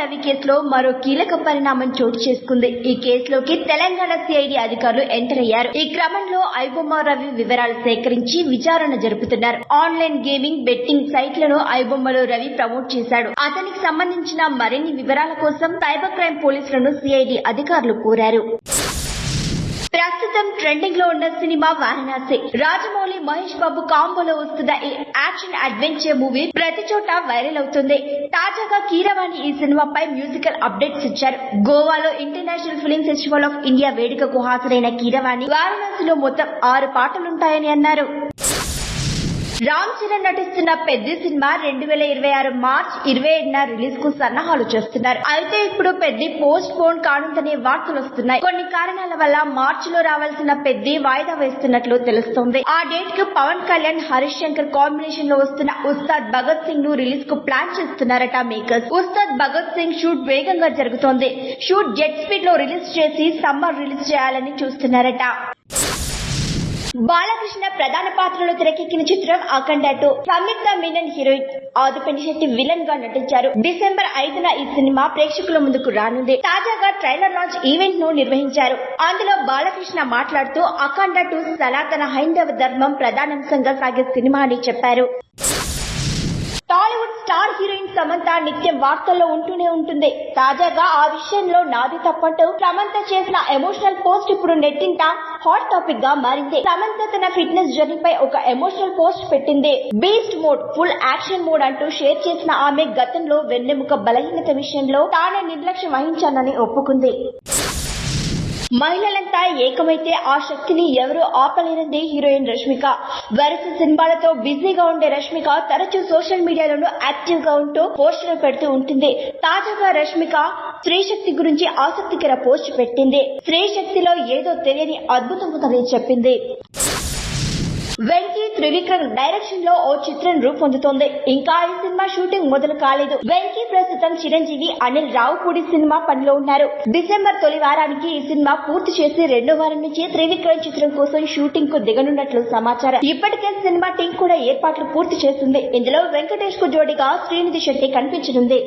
రవి కేసులో మరో కీలక పరిణామం చోటు చేసుకుంది. ఈ కేసులోకి తెలంగాణ సిఐడి అధికారులు ఎంటర్ అయ్యారు. ఈ క్రమంలో ఐబొమ్మ రవి వివరాలు సేకరించి విచారణ జరుపుతున్నారు. ఆన్లైన్ గేమింగ్ బెట్టింగ్ సైట్లను ఐబొమ్మలో రవి ప్రమోట్ చేశాడు. అతనికి సంబంధించిన మరిన్ని వివరాల కోసం సైబర్ క్రైమ్ పోలీసులను సిఐడి అధికారులు కోరారు. ప్రస్తుతం ట్రెండింగ్లో ఉన్న సినిమా వారణాసి. రాజమౌళి మహేష్ బాబు కాంబోలో వస్తున్న ఈ యాక్షన్ అడ్వెంచర్ మూవీ ప్రతి చోట వైరల్ అవుతుంది. తాజాగా కీరవాణి ఈ సినిమాపై మ్యూజికల్ అప్డేట్స్ ఇచ్చారు. గోవాలో international film festival of India వేడుకకు హాజరైన కీరవాణి వారణాసిలో మొత్తం ఆరు పాటలుంటాయని అన్నారు. రామ్ చరణ్ నటిస్తున్న పెద్ద సినిమా రెండు వేల ఇరవై ఆరు మార్చ్ ఇరవై ఏడున రిలీజ్కు సన్నాహాలు చేస్తున్నారు. అయితే ఇప్పుడు పెద్ద పోస్ట్ పోన్ కానుందనే వార్తలు వస్తున్నాయి. కొన్ని కారణాల వల్ల మార్చి లో రావాల్సిన పెద్ద వాయిదా వేస్తున్నట్లు తెలుస్తోంది. ఆ డేట్కు పవన్ కళ్యాణ్ హరీష్ శంకర్ కాంబినేషన్లో వస్తున్న ఉస్తాద్ భగత్ సింగ్ను రిలీజ్కు ప్లాన్ చేస్తున్నారట మేకర్స్. ఉస్తాద్ భగత్ సింగ్ షూట్ వేగంగా జరుగుతోంది. షూట్ జెట్ స్పీడ్లో రిలీజ్ చేసి సమ్మర్ రిలీజ్ చేయాలని చూస్తున్నారట. బాలకృష్ణ ప్రధాన పాత్రలో తెరకెక్కిన చిత్రం అఖండ టూ. సంయుక్త మీనన్ హీరోయిన్ ఆదిపెండి శెట్టి విలన్గా నటించారు. డిసెంబర్ ఐదున ఈ సినిమా ప్రేక్షకుల ముందుకు రానుంది. తాజాగా ట్రైలర్ లాంచ్ ఈవెంట్ను నిర్వహించారు. అందులో బాలకృష్ణ మాట్లాడుతూ అఖండ టూ సనాతన హైందవ ధర్మం ప్రధానాంశంగా సాగే సినిమా అని చెప్పారు. స్టార్ హీరోయిన్ సమంత నిత్యం వార్తల్లో ఉంటూనే ఉంటుంది. తాజాగా ఆ విషయంలో నాది తప్పంటూ సమంత చేసిన ఎమోషనల్ పోస్ట్ ఇప్పుడు నెట్టింట. హాట్ టాపిక్గా మారింది. సమంత తన ఫిట్నెస్ జర్నీపై ఒక ఎమోషనల్ పోస్ట్ పెట్టింది. Beast mode full action mode అంటూ షేర్ చేసిన ఆమె గతంలో వెన్నెముక బలహీనత విషయంలో తానే నిర్లక్ష్యం వహించానని ఒప్పుకుంది. మహిళలంతా ఏకమైతే ఆ శక్తిని ఎవరూ ఆపలేనంది హీరోయిన్ రష్మిక. వరుస సినిమాలతో బిజీగా ఉండే రష్మిక తరచూ సోషల్ మీడియాలోనూ యాక్టివ్గా ఉంటూ పోస్టులు పెడుతూ ఉంటుంది. తాజాగా రష్మిక స్త్రీ శక్తి గురించి ఆసక్తికర పోస్ట్ పెట్టింది. స్త్రీ శక్తిలో ఏదో తెలియని అద్భుతం ఉందని చెప్పింది. వెంకీ త్రివిక్రమ్ డైరెక్షన్లో ఓ చిత్రం రూపొందుతోంది. ఇంకా ఈ సినిమా షూటింగ్ మొదలు కాలేదు. వెంకీ ప్రస్తుతం చిరంజీవి అనిల్ రావుపూడి సినిమా పనిలో ఉన్నారు. డిసెంబర్ తొలి వారానికి ఈ సినిమా పూర్తి చేసి రెండో వారం నుంచి త్రివిక్రమ్ చిత్రం కోసం షూటింగ్కు దిగనున్నట్లు సమాచారం. ఇప్పటికే సినిమా టీం కూడా ఏర్పాట్లు పూర్తి చేస్తుంది. ఇందులో వెంకటేష్కు జోడిగా శ్రీనిధి శెట్టి కనిపించనుంది.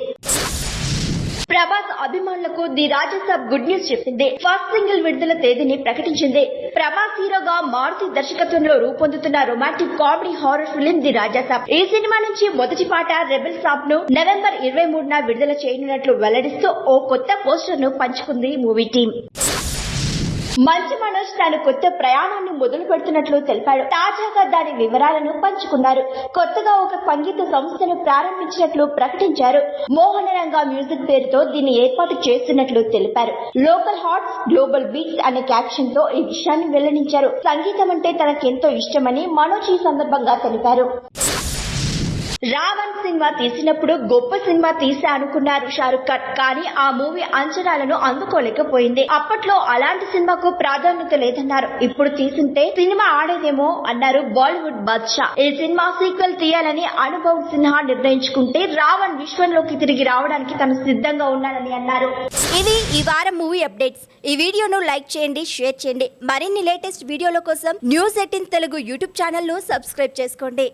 ప్రభాస్ అభిమానులకు ది రాజసాబ్ గుడ్ న్యూస్ చెప్పింది. ఫస్ట్ సింగిల్ విడుదల తేదీని ప్రకటించింది. ప్రభాస్ హీరోగా మారుతి దర్శకత్వంలో రూపొందుతున్న romantic comedy horror film the Rajasaab ఈ సినిమా నుంచి మొదటి పాట రెబెల్ సాబ్ను నవంబర్ ఇరవై మూడున విడుదల చేయనున్నట్లు వెల్లడిస్తూ ఓ కొత్త పోస్టర్ను పంచుకుంది మూవీ టీం. మంచి మనోజ్ తాను కొత్త ప్రయాణాన్ని మొదలు పెడుతున్నట్లు తెలిపాడు. తాజాగా దాని వివరాలను పంచుకున్నారు. కొత్తగా ఒక సంగీత సంస్థను ప్రారంభించినట్లు ప్రకటించారు. మోహన రంగ మ్యూజిక్ పేరుతో దీన్ని ఏర్పాటు చేస్తున్నట్లు తెలిపారు. లోకల్ హాట్స్ గ్లోబల్ బీట్స్ అనే క్యాప్షన్తో ఈ విషయాన్ని వెల్లడించారు. సంగీతం అంటే తనకెంతో ఇష్టమని మనోజ్ ఈ సందర్భంగా తెలిపారు. రావణ్ సినిమా తీసినప్పుడు గొప్ప సినిమా తీసే అనుకున్నారు షారుఖ్ ఖాన్. కానీ ఆ మూవీ అంచనాలను అందుకోలేకపోయింది. అప్పట్లో అలాంటి సినిమాకు ప్రాధాన్యత లేదన్నారు. ఇప్పుడు తీసుంటే సినిమా ఆడేదేమో అన్నారు బాలీవుడ్ బాద్షా. ఈ సినిమా సీక్వెల్ తీయాలని అనుభవ్ సిన్హా నిర్ణయించుకుంటే రావణ్ విశ్వంలోకి తిరిగి రావడానికి తను సిద్ధంగా ఉన్నానని అన్నారు. ఇది ఈ వారం మూవీ అప్డేట్స్. ఈ వీడియోను లైక్ చేయండి షేర్ చేయండి. మరిన్ని లేటెస్ట్ వీడియోల కోసం న్యూస్ ఎయిటీన్ తెలుగు యూట్యూబ్ ఛానల్ను సబ్స్క్రైబ్ చేసుకోండి.